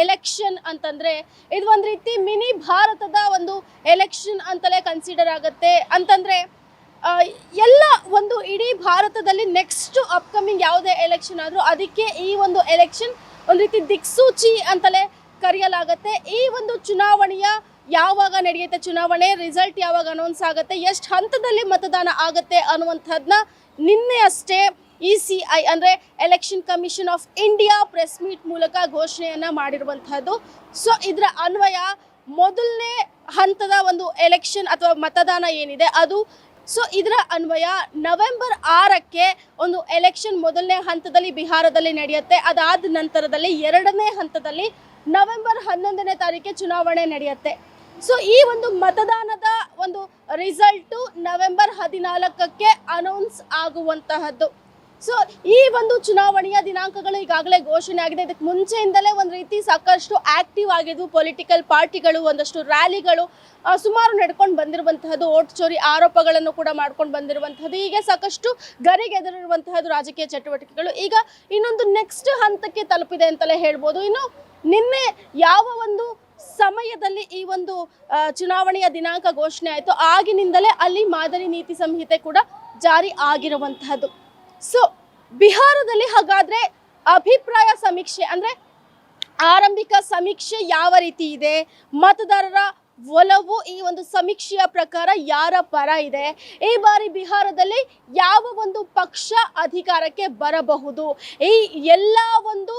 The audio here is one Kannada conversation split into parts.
ಎಲೆಕ್ಷನ್ ಅಂತಂದ್ರೆ ಇದು ಒಂದು ರೀತಿ ಮಿನಿ ಭಾರತದ ಒಂದು ಎಲೆಕ್ಷನ್ ಅಂತಲೇ ಕನ್ಸಿಡರ್ ಆಗುತ್ತೆ. ಅಂತಂದ್ರೆ ಎಲ್ಲ ಒಂದು ಇಡೀ ಭಾರತದಲ್ಲಿ ನೆಕ್ಸ್ಟ್ ಅಪ್ಕಮಿಂಗ್ ಯಾವುದೇ ಎಲೆಕ್ಷನ್ ಆದರೂ ಅದಕ್ಕೆ ಈ ಒಂದು ಎಲೆಕ್ಷನ್ ಒಂದು ರೀತಿ ದಿಕ್ಸೂಚಿ ಅಂತಲೇ ಕರೆಯಲಾಗತ್ತೆ. ಈ ಒಂದು ಚುನಾವಣೆಯ ಯಾವಾಗ ನಡೆಯುತ್ತೆ ಚುನಾವಣೆ ರಿಸಲ್ಟ್ ಯಾವಾಗ ಅನೌನ್ಸ್ ಆಗುತ್ತೆ, ಎಷ್ಟು ಹಂತದಲ್ಲಿ ಮತದಾನ ಆಗುತ್ತೆ ಅನ್ನುವಂಥದ್ದನ್ನ ನಿನ್ನೆ ಅಷ್ಟೇ ಇ ಸಿ ಐ ಅಂದರೆ election commission of India press meet ಮೂಲಕ ಘೋಷಣೆಯನ್ನು ಮಾಡಿರುವಂತಹದ್ದು. ಸೊ ಇದರ ಅನ್ವಯ ಮೊದಲನೇ ಹಂತದ ಒಂದು ಎಲೆಕ್ಷನ್ ಅಥವಾ ಮತದಾನ ಏನಿದೆ ಅದು. ಸೊ ಇದರ ಅನ್ವಯ ನವೆಂಬರ್ ಆರಕ್ಕೆ ಒಂದು ಎಲೆಕ್ಷನ್ ಮೊದಲನೇ ಹಂತದಲ್ಲಿ ಬಿಹಾರದಲ್ಲಿ ನಡೆಯುತ್ತೆ. ಅದಾದ ನಂತರದಲ್ಲಿ ಎರಡನೇ ಹಂತದಲ್ಲಿ ನವೆಂಬರ್ ಹನ್ನೊಂದನೇ ತಾರೀಕಿಗೆ ಚುನಾವಣೆ ನಡೆಯುತ್ತೆ. ಸೊ ಈ ಒಂದು ಮತದಾನದ ಒಂದು ರಿಸಲ್ಟು ನವೆಂಬರ್ ಹದಿನಾಲ್ಕಕ್ಕೆ ಅನೌನ್ಸ್ ಆಗುವಂತಹದ್ದು. ಸೊ ಈ ಒಂದು ಚುನಾವಣೆಯ ದಿನಾಂಕಗಳು ಈಗಾಗಲೇ ಘೋಷಣೆ ಆಗಿದೆ. ಇದಕ್ಕೆ ಮುಂಚೆಯಿಂದಲೇ ಒಂದು ರೀತಿ ಸಾಕಷ್ಟು ಆಕ್ಟಿವ್ ಆಗಿದ್ವು ಪೊಲಿಟಿಕಲ್ ಪಾರ್ಟಿಗಳು ಒಂದಷ್ಟು ರ್ಯಾಲಿಗಳು ಸುಮಾರು ನಡ್ಕೊಂಡು ಬಂದಿರುವಂತಹದ್ದು, ಓಟ್ ಚೋರಿ ಆರೋಪಗಳನ್ನು ಕೂಡ ಮಾಡ್ಕೊಂಡು ಬಂದಿರುವಂತಹದ್ದು. ಹೀಗೆ ಸಾಕಷ್ಟು ಗರಿಗೆದರಿರುವಂತಹದ್ದು ರಾಜಕೀಯ ಚಟುವಟಿಕೆಗಳು. ಈಗ ಇನ್ನೊಂದು ನೆಕ್ಸ್ಟ್ ಹಂತಕ್ಕೆ ತಲುಪಿದೆ ಅಂತಲೇ ಹೇಳ್ಬೋದು. ಇನ್ನು ನಿನ್ನೆ ಯಾವ ಒಂದು ಸಮಯದಲ್ಲಿ ಈ ಒಂದು ಚುನಾವಣೆಯ ದಿನಾಂಕ ಘೋಷಣೆ ಆಯಿತು ಆಗಿನಿಂದಲೇ ಅಲ್ಲಿ ಮಾದರಿ ನೀತಿ ಸಂಹಿತೆ ಕೂಡ ಜಾರಿ ಆಗಿರುವಂತಹದ್ದು. ಸೊ ಬಿಹಾರದಲ್ಲಿ ಹಾಗಾದ್ರೆ ಅಭಿಪ್ರಾಯ ಸಮೀಕ್ಷೆ ಅಂದ್ರೆ ಆರಂಭಿಕ ಸಮೀಕ್ಷೆ ಯಾವ ರೀತಿ ಇದೆ? ಮತದಾರರ ಒಲವು ಈ ಒಂದು ಸಮೀಕ್ಷೆಯ ಪ್ರಕಾರ ಯಾರ ಪರ ಇದೆ? ಈ ಬಾರಿ ಬಿಹಾರದಲ್ಲಿ ಯಾವ ಒಂದು ಪಕ್ಷ ಅಧಿಕಾರಕ್ಕೆ ಬರಬಹುದು? ಈ ಎಲ್ಲ ಒಂದು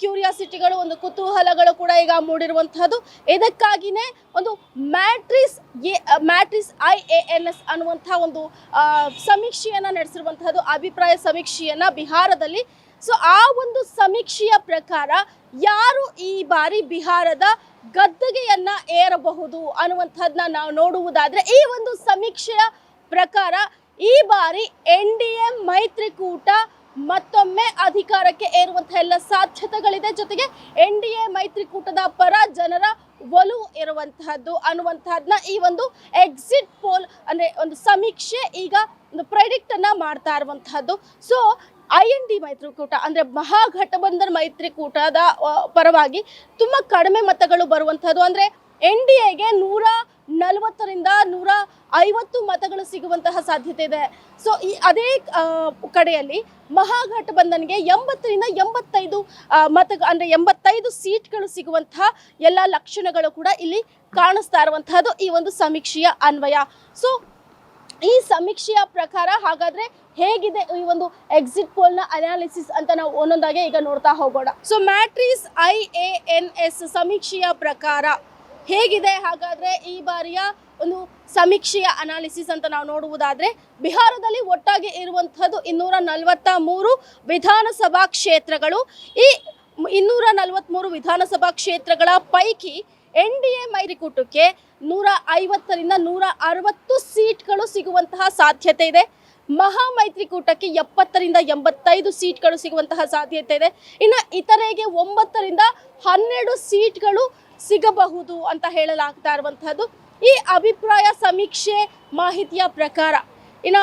ಕ್ಯೂರಿಯಾಸಿಟಿಗಳು, ಒಂದು ಕುತೂಹಲಗಳು ಕೂಡ ಈಗ ಮೂಡಿರುವಂತಹದ್ದು. ಇದಕ್ಕಾಗಿನೇ ಒಂದು Matrize A Matrize I A N S ಅನ್ನುವಂಥ ಒಂದು ಸಮೀಕ್ಷೆಯನ್ನು ನಡೆಸಿರುವಂತಹದ್ದು, ಅಭಿಪ್ರಾಯ ಸಮೀಕ್ಷೆಯನ್ನು ಬಿಹಾರದಲ್ಲಿ. ಸೊ ಆ ಒಂದು ಸಮೀಕ್ಷೆಯ ಪ್ರಕಾರ ಯಾರು ಈ ಬಾರಿ ಬಿಹಾರದ ಗದ್ದುಗೆಯನ್ನು ಏರಬಹುದು ಅನ್ನುವಂಥದ್ದನ್ನ ನಾವು ನೋಡುವುದಾದರೆ, ಈ ಒಂದು ಸಮೀಕ್ಷೆಯ ಪ್ರಕಾರ ಈ ಬಾರಿ ಎನ್ ಡಿ ಎ ಮೈತ್ರಿಕೂಟ ಮತ್ತೊಮ್ಮೆ ಅಧಿಕಾರಕ್ಕೆ ಏರುವಂತಹ ಎಲ್ಲ ಸಾಧ್ಯತೆಗಳಿದೆ. ಜೊತೆಗೆ ಎನ್ ಡಿ ಎ ಮೈತ್ರಿಕೂಟದ ಪರ ಜನರ ಒಲವು ಇರುವಂತಹದ್ದು ಅನ್ನುವಂತಹದ್ನ ಈ ಒಂದು ಎಕ್ಸಿಟ್ ಪೋಲ್ ಅಂದ್ರೆ ಒಂದು ಸಮೀಕ್ಷೆ ಈಗ ಒಂದು ಪ್ರೆಡಿಕ್ಟ್ ಅನ್ನ ಮಾಡ್ತಾ ಇರುವಂತಹದ್ದು. ಸೊ ಐ ಎನ್ ಡಿ ಮೈತ್ರಿಕೂಟ ಅಂದ್ರೆ ಮಹಾಗಠಬಂಧನ್ ಮೈತ್ರಿಕೂಟದ ಪರವಾಗಿ ತುಂಬಾ ಕಡಿಮೆ ಮತಗಳು ಬರುವಂತಹದ್ದು. ಅಂದ್ರೆ ಎನ್ ಡಿ ಎಗೆ ನೂರ ನಲವತ್ತರಿಂದ ನೂರ ಐವತ್ತು ಮತಗಳು ಸಿಗುವಂತಹ ಸಾಧ್ಯತೆ ಇದೆ. ಸೊ ಈ ಅದೇ ಕಡೆಯಲ್ಲಿ ಮಹಾಘಟಬಂಧನ್ಗೆ ಎಂಬತ್ತರಿಂದ ಎಂಬತ್ತೈದು ಮತ ಅಂದ್ರೆ ಎಂಬತ್ತೈದು ಸೀಟ್ಗಳು ಸಿಗುವಂತಹ ಎಲ್ಲ ಲಕ್ಷಣಗಳು ಕೂಡ ಇಲ್ಲಿ ಕಾಣಿಸ್ತಾ ಇರುವಂತಹದ್ದು ಈ ಒಂದು ಸಮೀಕ್ಷೆಯ ಅನ್ವಯ. ಸೊ ಈ ಸಮೀಕ್ಷೆಯ ಪ್ರಕಾರ ಹಾಗಾದ್ರೆ ಹೇಗಿದೆ ಈ ಒಂದು ಎಕ್ಸಿಟ್ ಪೋಲ್ನ ಅನಾಲಿಸಿಸ್ ಅಂತ ನಾವು ಒಂದೊಂದಾಗೆ ಈಗ ನೋಡ್ತಾ ಹೋಗೋಣ. So Matrize I A N S ಸಮೀಕ್ಷೆಯ ಪ್ರಕಾರ ಹೇಗಿದೆ? ಹಾಗಾದ್ರೆ ಈ ಬಾರಿಯ ಒಂದು ಸಮೀಕ್ಷೆಯ ಅನಾಲಿಸಿಸ್ ಅಂತ ನಾವು ನೋಡುವುದಾದ್ರೆ, ಬಿಹಾರದಲ್ಲಿ ಒಟ್ಟಾಗಿ ಇರುವಂತಹದ್ದು ಇನ್ನೂರ ನಲವತ್ತ ಮೂರು ವಿಧಾನಸಭಾ ಕ್ಷೇತ್ರಗಳು. ಈ ಇನ್ನೂರ ನಲವತ್ಮೂರು ವಿಧಾನಸಭಾ ಕ್ಷೇತ್ರಗಳ ಪೈಕಿ ಎನ್ ಡಿ ಎ ಮೈರಿಕೂಟಕ್ಕೆ ನೂರ ಐವತ್ತರಿಂದ ನೂರ ಅರವತ್ತು ಸೀಟ್ಗಳು ಸಿಗುವಂತಹ ಸಾಧ್ಯತೆ ಇದೆ. ಮಹಾ ಮೈತ್ರಿಕೂಟಕ್ಕೆ ಎಪ್ಪತ್ತರಿಂದ ಎಂಬತ್ತೈದು ಸೀಟ್ಗಳು ಸಿಗುವಂತಹ ಸಾಧ್ಯತೆ ಇದೆ. ಇನ್ನು ಇತರೆಗೆ ಒಂಬತ್ತರಿಂದ ಹನ್ನೆರಡು ಸೀಟ್ಗಳು ಸಿಗಬಹುದು ಅಂತ ಹೇಳಲಾಗ್ತಾ ಇರುವಂತಹದ್ದು. ಈ ಅಭಿಪ್ರಾಯ ಸಮೀಕ್ಷೆ ಮಾಹಿತಿಯ ಪ್ರಕಾರ, ಇನ್ನು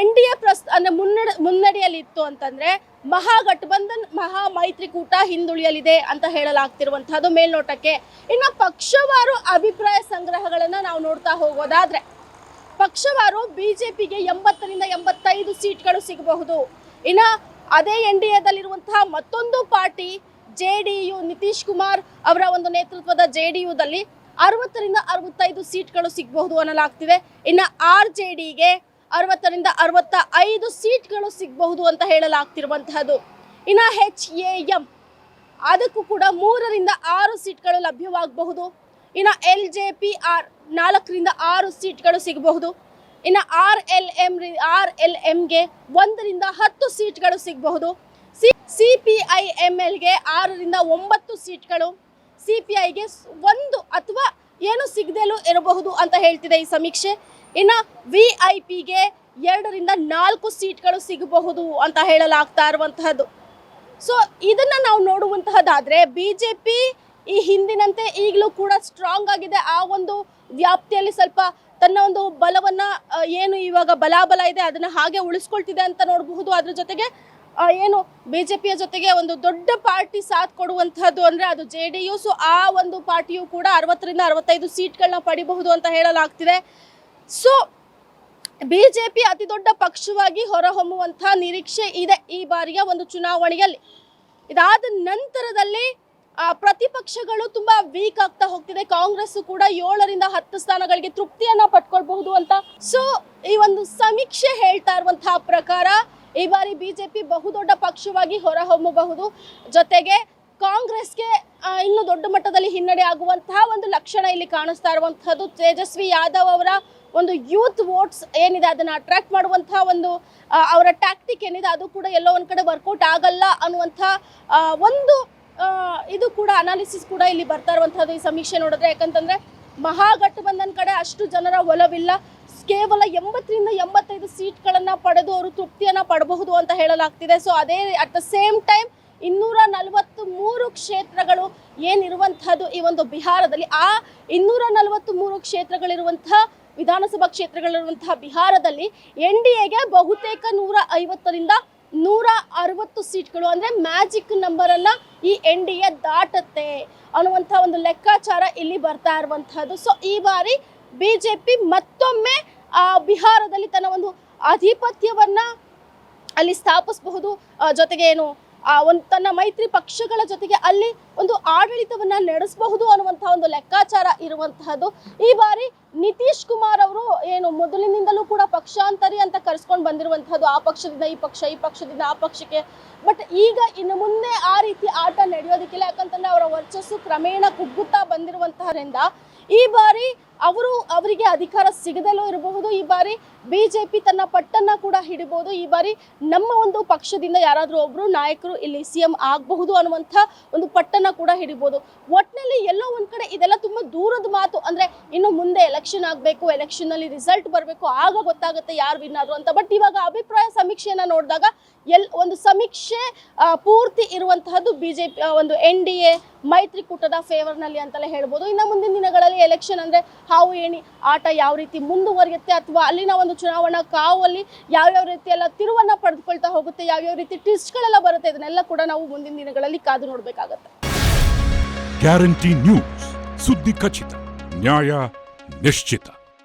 ಎನ್ ಡಿ ಎ ಪ್ರಸ್, ಅಂದರೆ ಮುನ್ನಡೆ, ಮುನ್ನಡೆಯಲ್ಲಿತ್ತು ಅಂತಂದರೆ ಮಹಾಗಠಬಂಧನ್ ಮಹಾ ಮೈತ್ರಿಕೂಟ ಹಿಂದುಳಿಯಲಿದೆ ಅಂತ ಹೇಳಲಾಗ್ತಿರುವಂಥದ್ದು ಮೇಲ್ನೋಟಕ್ಕೆ. ಇನ್ನು ಪಕ್ಷವಾರು ಅಭಿಪ್ರಾಯ ಸಂಗ್ರಹಗಳನ್ನು ನಾವು ನೋಡ್ತಾ ಹೋಗೋದಾದ್ರೆ ಪಕ್ಷವಾರು ಬಿಜೆಪಿಗೆ ಎಂಬತ್ತರಿಂದ ಎಂಬತ್ತೈದು ಸೀಟ್ಗಳು ಸಿಗಬಹುದು. ಇನ್ನು ಅದೇ ಎನ್ ಡಿ ಎದಲ್ಲಿರುವಂತಹ ಮತ್ತೊಂದು party J D U Nitish Kumar ಅವರ ಒಂದು ನೇತೃತ್ವದ ಜೆ ಡಿ ಯುದಲ್ಲಿ ಅರವತ್ತರಿಂದ ಅರವತ್ತೈದು ಸೀಟ್ಗಳು ಸಿಗಬಹುದು ಅನ್ನಲಾಗ್ತಿದೆ. ಇನ್ನು ಆರ್ ಜೆ ಡಿಗೆ ಅರವತ್ತರಿಂದ ಅರವತ್ತ ಐದು ಸೀಟ್ಗಳು ಸಿಗಬಹುದು ಅಂತ ಹೇಳಲಾಗ್ತಿರುವಂತಹದ್ದು. ಇನ್ನು ಹೆಚ್ ಎ ಎಂ, ಅದಕ್ಕೂ ಕೂಡ ಮೂರರಿಂದ ಆರು ಸೀಟ್ಗಳು ಲಭ್ಯವಾಗಬಹುದು. ಇನ್ನು ಎಲ್ ಜೆ ಪಿ ಆರ್ ನಾಲ್ಕರಿಂದ ಆರು ಸೀಟ್ಗಳು ಸಿಗಬಹುದು. ಇನ್ನು R L M R L ಎಮ್ಗೆ ಒಂದರಿಂದ ಹತ್ತು ಸೀಟ್ಗಳು ಸಿಗಬಹುದು. C C P I M ಎಲ್ಗೆ ಆರರಿಂದ ಒಂಬತ್ತು ಸೀಟ್ಗಳು. ಸಿ ಪಿ ಐಗೆ ಒಂದು ಅಥವಾ ಏನು ಸಿಗದೇಲೂ ಇರಬಹುದು ಅಂತ ಹೇಳ್ತಿದೆ ಈ ಸಮೀಕ್ಷೆ. ಇನ್ನು ವಿ ಐ ಪಿಗೆ ಎರಡರಿಂದ ನಾಲ್ಕು ಸೀಟ್ಗಳು ಸಿಗಬಹುದು ಅಂತ ಹೇಳಲಾಗ್ತಾ ಇರುವಂತಹದ್ದು. ಸೊ ಇದನ್ನು ನಾವು ನೋಡುವಂತಹದ್ದಾದರೆ, ಬಿ ಜೆ ಬಿಜೆಪಿ ಈ ಹಿಂದಿನಂತೆ ಈಗಲೂ ಕೂಡ ಸ್ಟ್ರಾಂಗ್ ಆಗಿದೆ. ಆ ಒಂದು ವ್ಯಾಪ್ತಿಯಲ್ಲಿ ಸ್ವಲ್ಪ ತನ್ನ ಒಂದು ಬಲವನ್ನ ಏನು ಇವಾಗ ಬಲಾಬಲ ಇದೆ, ಅದನ್ನ ಹಾಗೆ ಉಳಿಸ್ಕೊಳ್ತಿದೆ ಅಂತ ನೋಡಬಹುದು. ಅದ್ರ ಜೊತೆಗೆ ಏನು ಬಿಜೆಪಿಯ ಜೊತೆಗೆ ಒಂದು ದೊಡ್ಡ ಪಾರ್ಟಿ ಸಾಥ್ ಕೊಡುವಂತಹದ್ದು ಅಂದ್ರೆ ಅದು ಜೆ ಡಿ ಯು. ಸೊ ಆ ಒಂದು ಪಾರ್ಟಿಯು ಕೂಡ ಅರವತ್ತರಿಂದ ಅರವತ್ತೈದು ಸೀಟ್ಗಳನ್ನ ಪಡಿಬಹುದು ಅಂತ ಹೇಳಲಾಗ್ತಿದೆ. ಸೊ ಬಿಜೆಪಿ ಅತಿ ದೊಡ್ಡ ಪಕ್ಷವಾಗಿ ಹೊರಹೊಮ್ಮುವಂತಹ ನಿರೀಕ್ಷೆ ಇದೆ ಈ ಬಾರಿಯ ಒಂದು ಚುನಾವಣೆಯಲ್ಲಿ. ಇದಾದ ನಂತರದಲ್ಲಿ ಪ್ರತಿಪಕ್ಷಗಳು ತುಂಬಾ ವೀಕ್ ಆಗ್ತಾ ಹೋಗ್ತಿದೆ. ಕಾಂಗ್ರೆಸ್ ಕೂಡ ಏಳರಿಂದ ಹತ್ತು ಸ್ಥಾನಗಳಿಗೆ ತೃಪ್ತಿಯನ್ನ ಪಟ್ಕೊಳ್ಬಹುದು ಅಂತ. ಸೊ ಈ ಒಂದು ಸಮೀಕ್ಷೆ ಹೇಳ್ತಾ ಇರುವಂತಹ ಪ್ರಕಾರ ಈ ಬಾರಿ ಬಿಜೆಪಿ ಬಹುದೊಡ್ಡ ಪಕ್ಷವಾಗಿ ಹೊರಹೊಮ್ಮಬಹುದು. ಜೊತೆಗೆ ಕಾಂಗ್ರೆಸ್ಗೆ ಇನ್ನು ದೊಡ್ಡ ಮಟ್ಟದಲ್ಲಿ ಹಿನ್ನಡೆ ಆಗುವಂತಹ ಒಂದು ಲಕ್ಷಣ ಇಲ್ಲಿ ಕಾಣಿಸ್ತಾ ಇರುವಂತಹದ್ದು. ತೇಜಸ್ವಿ ಯಾದವ್ ಅವರ ಒಂದು ಯೂತ್ ವೋಟ್ಸ್ ಏನಿದೆ ಅದನ್ನ ಅಟ್ರಾಕ್ಟ್ ಮಾಡುವಂತಹ ಒಂದು ಅವರ ಟ್ಯಾಕ್ಟಿಕ್ ಏನಿದೆ ಅದು ಕೂಡ ಎಲ್ಲೋ ಒಂದ್ ಕಡೆ ವರ್ಕೌಟ್ ಆಗಲ್ಲ ಅನ್ನುವಂಥ ಒಂದು ಇದು ಕೂಡ ಅನಾಲಿಸಿಸ್ ಕೂಡ ಇಲ್ಲಿ ಬರ್ತಾ ಇರುವಂತಹದ್ದು ಈ ಸಮೀಕ್ಷೆ ನೋಡಿದ್ರೆ. ಯಾಕಂತಂದ್ರೆ ಮಹಾಗಠಬಂಧನ್ ಕಡೆ ಅಷ್ಟು ಜನರ ಒಲವಿಲ್ಲ. ಕೇವಲ ಎಂಬತ್ತರಿಂದ ಎಂಬತ್ತೈದು ಸೀಟ್ಗಳನ್ನ ಪಡೆದು ಅವರು ತೃಪ್ತಿಯನ್ನ ಪಡಬಹುದು ಅಂತ ಹೇಳಲಾಗ್ತಿದೆ. ಸೊ ಅದೇ ಅಟ್ ದ ಸೇಮ್ ಟೈಮ್ ಇನ್ನೂರ ನಲವತ್ತು ಮೂರು ಕ್ಷೇತ್ರಗಳು ಏನಿರುವಂತಹದ್ದು ಈ ಒಂದು ಬಿಹಾರದಲ್ಲಿ, ಆ ಇನ್ನೂರ ನಲವತ್ತು ಮೂರು ಕ್ಷೇತ್ರಗಳಿರುವಂತಹ ವಿಧಾನಸಭಾ ಕ್ಷೇತ್ರಗಳಿರುವಂತಹ ಬಿಹಾರದಲ್ಲಿ ಎನ್ ಡಿ ಎಗೆ ಬಹುತೇಕ ನೂರ ಐವತ್ತರಿಂದ ನೂರ ಅರವತ್ತು ಸೀಟ್ಗಳು ಅಂದ್ರೆ ಮ್ಯಾಜಿಕ್ ನಂಬರ್ ಅನ್ನ ಈ ಎನ್ ಡಿ ಎ ದಾಟತ್ತೆ ಅನ್ನುವಂಥ ಒಂದು ಲೆಕ್ಕಾಚಾರ ಇಲ್ಲಿ ಬರ್ತಾ ಇರುವಂತಹದ್ದು ಸೊ ಈ ಬಾರಿ ಬಿಜೆಪಿ ಮತ್ತೊಮ್ಮೆ, ಆ, ಬಿಹಾರದಲ್ಲಿ ತನ್ನ ಒಂದು ಆಧಿಪತ್ಯವನ್ನ ಅಲ್ಲಿ ಸ್ಥಾಪಿಸಬಹುದು. ಜೊತೆಗೆ ಏನು ಆ, ಒಂದು ತನ್ನ ಮೈತ್ರಿ ಪಕ್ಷಗಳ ಜೊತೆಗೆ ಅಲ್ಲಿ ಒಂದು ಆಡಳಿತವನ್ನ ನಡೆಸಬಹುದು ಅನ್ನುವಂತಹ ಒಂದು ಲೆಕ್ಕಾಚಾರ ಇರುವಂತಹದ್ದು. ಈ ಬಾರಿ ನಿತೀಶ್ ಕುಮಾರ್ ಅವರು ಏನು ಮೊದಲಿನಿಂದಲೂ ಕೂಡ ಪಕ್ಷಾಂತರಿ ಅಂತ ಕರೆಸ್ಕೊಂಡು ಬಂದಿರುವಂತಹದ್ದು. ಆ ಪಕ್ಷದಿಂದ ಈ ಪಕ್ಷ, ಈ ಪಕ್ಷದಿಂದ ಆ ಪಕ್ಷಕ್ಕೆ. ಬಟ್ ಈಗ ಇನ್ನು ಮುಂದೆ ಆ ರೀತಿ ಆಟ ನಡೆಯೋದಕ್ಕಿಲ್ಲ. ಯಾಕಂತಂದ್ರೆ ಅವರ ವರ್ಚಸ್ಸು ಕ್ರಮೇಣ ಕುಗ್ಗುತ್ತಾ ಬಂದಿರುವಂತಹರಿಂದ ಈ ಬಾರಿ ಅವರು ಅವರಿಗೆ ಅಧಿಕಾರ ಸಿಗದಲ್ಲೂ ಇರಬಹುದು. ಈ ಬಾರಿ ಬಿಜೆಪಿ ತನ್ನ ಪಟ್ಟನ್ನ ಕೂಡ ಹಿಡಿಬಹುದು. ಈ ಬಾರಿ ನಮ್ಮ ಒಂದು ಪಕ್ಷದಿಂದ ಯಾರಾದರೂ ಒಬ್ರು ನಾಯಕರು ಇಲ್ಲಿ ಸಿ ಎಂ ಆಗಬಹುದು ಅನ್ನುವಂಥ ಒಂದು ಪಟ್ಟನ್ನ ಕೂಡ ಹಿಡಿಬಹುದು. ಒಟ್ಟಿನಲ್ಲಿ ಎಲ್ಲೋ ಒಂದ್ ಕಡೆ ಇದೆಲ್ಲ ತುಂಬಾ ದೂರದ ಮಾತು. ಅಂದ್ರೆ ಇನ್ನು ಮುಂದೆ ಎಲೆಕ್ಷನ್ ಆಗಬೇಕು ಎಲೆಕ್ಷನ್ ಅಲ್ಲಿ ರಿಸಲ್ಟ್ ಬರಬೇಕು, ಆಗ ಗೊತ್ತಾಗುತ್ತೆ ಯಾರು ವಿನ್ ಆದ್ರು ಅಂತ. ಬಟ್ ಇವಾಗ ಅಭಿಪ್ರಾಯ ಸಮೀಕ್ಷೆಯನ್ನ ನೋಡಿದಾಗ ಎಲ್ ಒಂದು ಸಮೀಕ್ಷೆ ಪೂರ್ತಿ ಇರುವಂತಹದ್ದು ಬಿಜೆಪಿ ಒಂದು ಎನ್ ಡಿ ಎ ಮೈತ್ರಿಕೂಟದ ಫೇವರ್ನಲ್ಲಿ ಅಂತಲೇ ಹೇಳ್ಬೋದು. ಇನ್ನು ಮುಂದಿನ ದಿನಗಳಲ್ಲಿ ಎಲೆಕ್ಷನ್ ಅಂದ್ರೆ ಹಾವು ಏಣಿ ಆಟ ಯಾವ ರೀತಿ ಮುಂದುವರಿಯುತ್ತೆ ಅಥವಾ ಅಲ್ಲಿನ ಒಂದು ಚುನಾವಣಾ ಕಾವಲ್ಲಿ ಯಾವ್ಯಾವ ರೀತಿ ಎಲ್ಲ ತಿರುವನ್ನ ಪಡೆದುಕೊಳ್ತಾ ಹೋಗುತ್ತೆ, ಯಾವ್ಯಾವ ರೀತಿ ಟ್ವಿಸ್ಟ್ಗಳೆಲ್ಲ ಬರುತ್ತೆ, ಇದನ್ನೆಲ್ಲ ಕೂಡ ನಾವು ಮುಂದಿನ ದಿನಗಳಲ್ಲಿ ಕಾದು ನೋಡಬೇಕಾಗತ್ತೆ. ಗ್ಯಾರಂಟಿ ನ್ಯೂಸ್ ಸುದ್ದಿ ಖಚಿತ, ನ್ಯಾಯ ನಿಶ್ಚಿತ.